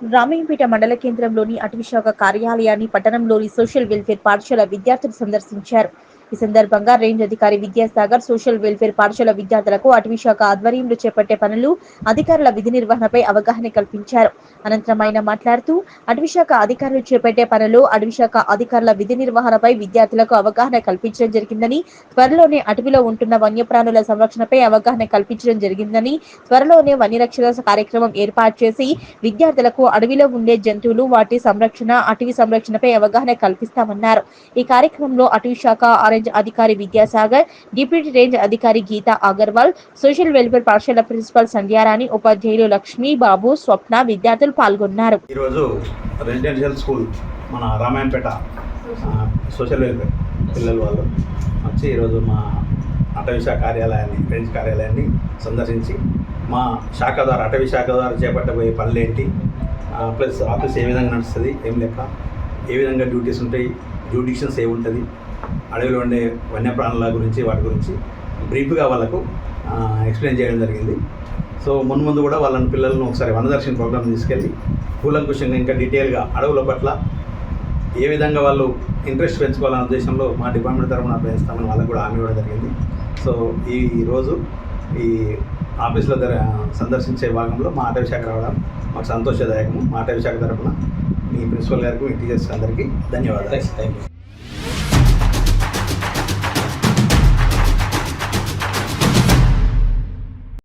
రామయ్యంపేట మండల కేంద్రంలోని అటవీశాఖ కార్యాలయాన్ని పట్టణంలోని సోషల్ వెల్ఫేర్ పాఠశాల విద్యార్థులు సందర్శించారు. ఈ సందర్భంగా రేంజ్ అధికారి విద్యాసాగర్ సోషల్ వెల్ఫేర్ పాఠశాల విద్యార్థులకు అటవీ శాఖ ఆధ్వర్యంలో చేపట్టే పనులు అధికారుల విధి నిర్వహణపై అవగాహన కల్పించారు. అనంతరం ఆయన మాట్లాడుతూ అటవీ శాఖ అధికారులు చేపట్టే పనులు అటవీ శాఖ అధికారుల విధి నిర్వహణపై విద్యార్థులకు అవగాహన కల్పించడం జరిగిందని త్వరలోనే అటవీలో ఉంటున్న వన్యప్రాణుల సంరక్షణపై అవగాహన కల్పించడం జరిగిందని త్వరలోనే వన్యరక్షణ కార్యక్రమం ఏర్పాటు చేసి విద్యార్థులకు అడవిలో ఉండే జంతువులు వాటి సంరక్షణ అటవీ సంరక్షణపై అవగాహన కల్పిస్తామన్నారు. ఈ కార్యక్రమంలో అటవీ శాఖ ఆరెంజ్ అధికారి విద్యాసాగర్ డిప్యూటీ రేంజ్ అధికారి గీతా అగర్వాల్ సోషల్ వెల్ఫేర్ పాఠశాల ప్రిన్సిపల్ సంధ్యారాణి ఉపాధ్యాయులు లక్ష్మీ బాబు స్వప్న విద్యార్థులు పాల్గొన్నారు. ఈరోజు రెసిడెన్షియల్ స్కూల్ మన రామాయణపేట సోషల్ వెల్ఫేర్ పిల్లల వాళ్ళు వచ్చి ఈరోజు మా అటవీ శాఖ కార్యాలయాన్ని రేంజ్ కార్యాలయాన్ని సందర్శించి మా శాఖ ద్వారా అటవీ శాఖ ద్వారా చేపట్టబోయే పనులేంటి ప్లస్ ఆఫీస్ ఏ విధంగా నడుస్తుంది ఏం లెక్క ఏ విధంగా డ్యూటీస్ ఉంటాయి డ్యూటీషన్స్ ఏముంటుంది అడవిలో ఉండే వన్యప్రాణుల గురించి వాటి గురించి బ్రీఫ్గా వాళ్ళకు ఎక్స్ప్లెయిన్ చేయడం జరిగింది. సో మున్ ముందు కూడా వాళ్ళని పిల్లలను ఒకసారి వనదర్శన్ ప్రోగ్రామ్ తీసుకెళ్ళి కూలంకుషంగా ఇంకా డీటెయిల్గా అడవుల పట్ల ఏ విధంగా వాళ్ళు ఇంట్రెస్ట్ పెంచుకోవాలనే ఉద్దేశంలో మా డిపార్ట్మెంట్ తరఫున పెంచుతామని వాళ్ళకు కూడా హామీ ఇవ్వడం జరిగింది. సో ఈ రోజు ఈ ఆఫీసుల ధర సందర్శించే భాగంలో మా అటవీ శాఖ రావడం మాకు సంతోషదాయకము. మా అటవీ శాఖ తరఫున మీ ప్రిన్సిపల్ గారికి మీ టీచర్స్ అందరికీ ధన్యవాదాలు. Thank you